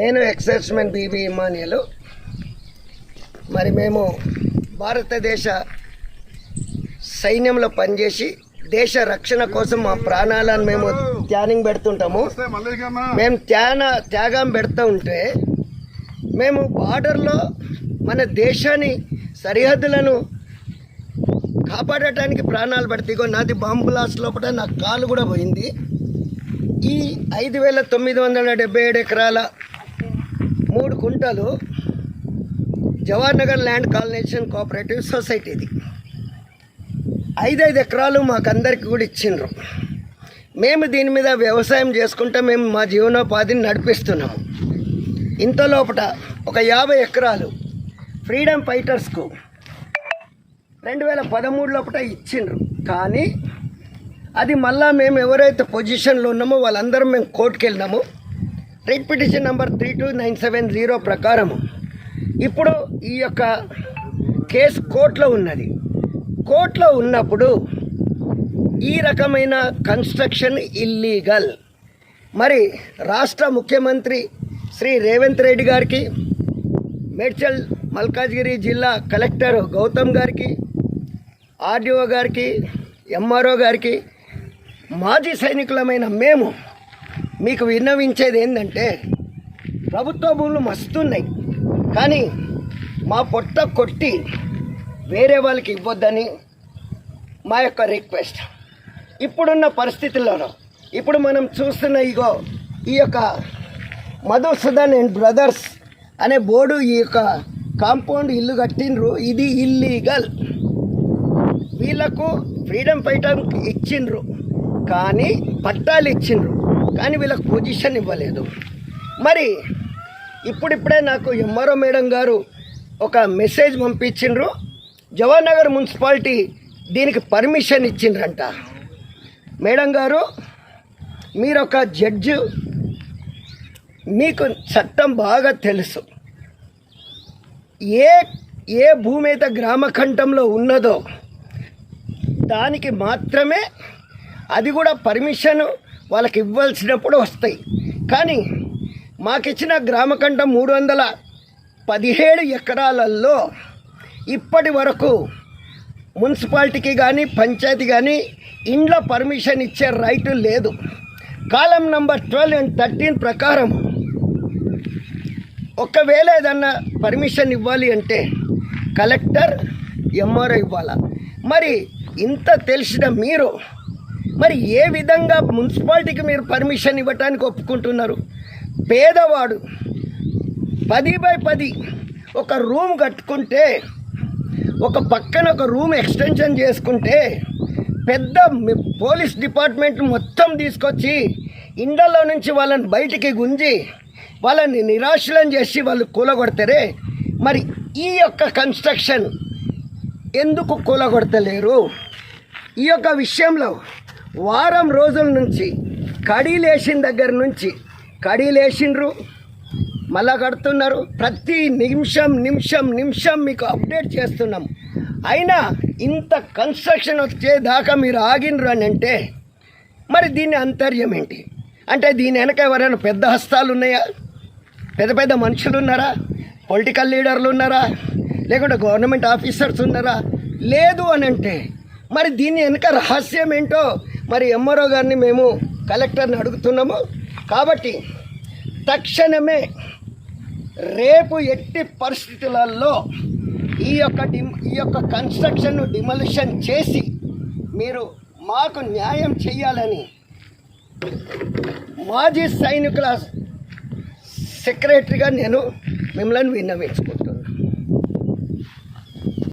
నేను ఎక్సైజ్మెంట్ బీబీ ఇమానియలు మరి మేము భారతదేశ సైన్యంలో పనిచేసి దేశ రక్షణ కోసం మా ప్రాణాలను మేము త్యాగం పెడుతుంటాము. మేము త్యాన త్యాగం పెడుతూ ఉంటే మేము బార్డర్లో మన దేశాన్ని సరిహద్దులను కాపాడటానికి ప్రాణాలు పడితే ఇగో నాది బాంబు బ్లాస్ట్ లోపల నా కాలు కూడా పోయింది. ఈ ఐదు వేల తొమ్మిది వందల డెబ్బై ఏడు ఎకరాల గుంటలు Jawahar Nagar land colonisation cooperative సొసైటీది ఐదైదు ఎకరాలు మాకందరికి కూడా ఇచ్చిండ్రు. మేము దీని మీద వ్యవసాయం చేసుకుంటే మేము మా జీవనోపాధిని నడిపిస్తున్నాము. ఇంత లోపల ఒక యాభై ఎకరాలు ఫ్రీడమ్ ఫైటర్స్కు రెండు వేల పదమూడు లోపల ఇచ్చిండ్రు. కానీ అది మళ్ళా మేము ఎవరైతే పొజిషన్లో ఉన్నామో వాళ్ళందరం మేము కోర్టుకు వెళ్ళినాము writ petition number three two nine seven zero ప్రకారము. ఇప్పుడు ఈ యొక్క కేసు కోర్టులో ఉన్నది. కోర్టులో ఉన్నప్పుడు ఈ రకమైన కన్స్ట్రక్షన్ ఇల్లీగల్. మరి రాష్ట్ర ముఖ్యమంత్రి శ్రీ రేవంత్ రెడ్డి గారికి మేడ్చల్ మల్కాజ్గిరి జిల్లా కలెక్టర్ గౌతమ్ గారికి ఆర్డీఓ గారికి ఎంఆర్ఓ గారికి మాజీ సైనికులమైన మేము మీకు విన్నవించేది ఏంటంటే ప్రభుత్వ భూములు మస్తున్నాయి. కానీ మా పొట్ట కొట్టి వేరే వాళ్ళకి ఇవ్వద్దని మా యొక్క రిక్వెస్ట్ ఇప్పుడున్న పరిస్థితుల్లోనూ ఇప్పుడు మనం చూస్తున్న ఇగో ఈ యొక్క మధుసూదన్ అండ్ బ్రదర్స్ అనే బోర్డు ఈ యొక్క కాంపౌండ్ ఇల్లు కట్టిండ్రు. ఇది ఇల్లీగల్ వీళ్ళకు ఫ్రీడమ్ ఫైటర్ ఇచ్చిండ్రు. కానీ పట్టాలు ఇచ్చిండ్రు. కానీ వీళ్ళకి పొజిషన్ ఇవ్వలేదు. మరి ఇప్పుడిప్పుడే నాకు ఎంఆర్ఓ మేడం గారు ఒక మెసేజ్ పంపించిండ్రు. జవహర్ నగర్ మున్సిపాలిటీ దీనికి పర్మిషన్ ఇచ్చిండ్రంట. మేడం గారు మీరు ఒక జడ్జు మీకు చట్టం బాగా తెలుసు. ఏ ఏ భూమి అయితే గ్రామఖండంలో ఉన్నదో దానికి మాత్రమే అది కూడా పర్మిషన్ వాళ్ళకి ఇవ్వాల్సినప్పుడు వస్తాయి. కానీ మాకిచ్చిన గ్రామఖండం మూడు వందల పదిహేడు ఎకరాలలో ఇప్పటి వరకు మున్సిపాలిటీకి కానీ పంచాయతీ కానీ ఇండ్ల పర్మిషన్ ఇచ్చే రైటు లేదు. Column number twelve and thirteen ప్రకారం ఒకవేళ ఏదన్నా పర్మిషన్ ఇవ్వాలి అంటే కలెక్టర్ ఎంఆర్ఓ ఇవ్వాలా? మరి ఇంత తెలిసిన మీరు మరి ఏ విధంగా మున్సిపాలిటీకి మీరు పర్మిషన్ ఇవ్వటానికి ఒప్పుకుంటున్నారు? పేదవాడు పది బై పది ఒక రూమ్ కట్టుకుంటే ఒక పక్కన ఒక రూమ్ ఎక్స్టెన్షన్ చేసుకుంటే పెద్ద పోలీస్ డిపార్ట్మెంట్ మొత్తం తీసుకొచ్చి ఇండ్లలో నుంచి వాళ్ళని బయటికి గుంజి వాళ్ళని నిరాశలం చేసి వాళ్ళు కూలగొడతారే? మరి ఈ యొక్క కన్స్ట్రక్షన్ ఎందుకు కూలగొడతలేరు? ఈ యొక్క విషయంలో వారం రోజుల నుంచి కడీలేసిన దగ్గర నుంచి కడీలేసిండ్రు మళ్ళా కడుతున్నారు. ప్రతి నిమిషం నిమిషం నిమిషం మీకు అప్డేట్ చేస్తున్నాం. అయినా ఇంత కన్స్ట్రక్షన్ వచ్చేదాకా మీరు ఆగినరు అని అంటే మరి దీని అంతర్యం ఏంటి? అంటే దీని వెనక ఎవరైనా పెద్ద హస్తాలు ఉన్నాయా? పెద్ద పెద్ద మనుషులు ఉన్నారా? పొలిటికల్ లీడర్లు ఉన్నారా? లేకుంటే గవర్నమెంట్ ఆఫీసర్స్ ఉన్నారా? లేదు అని అంటే మరి దీని వెనుక రహస్యం ఏంటో మరి ఎంఆర్ఓ గారిని మేము కలెక్టర్ని అడుగుతున్నాము. కాబట్టి తక్షణమే రేపు ఎట్టి పరిస్థితులలో ఈ యొక్క డిమ్ ఈ యొక్క కన్స్ట్రక్షన్ను డిమలిషన్ చేసి మీరు మాకు న్యాయం చేయాలని మాజీ సైనికుల సెక్రటరీగా నేను మిమ్మల్ని విన్నవించుకుంటాను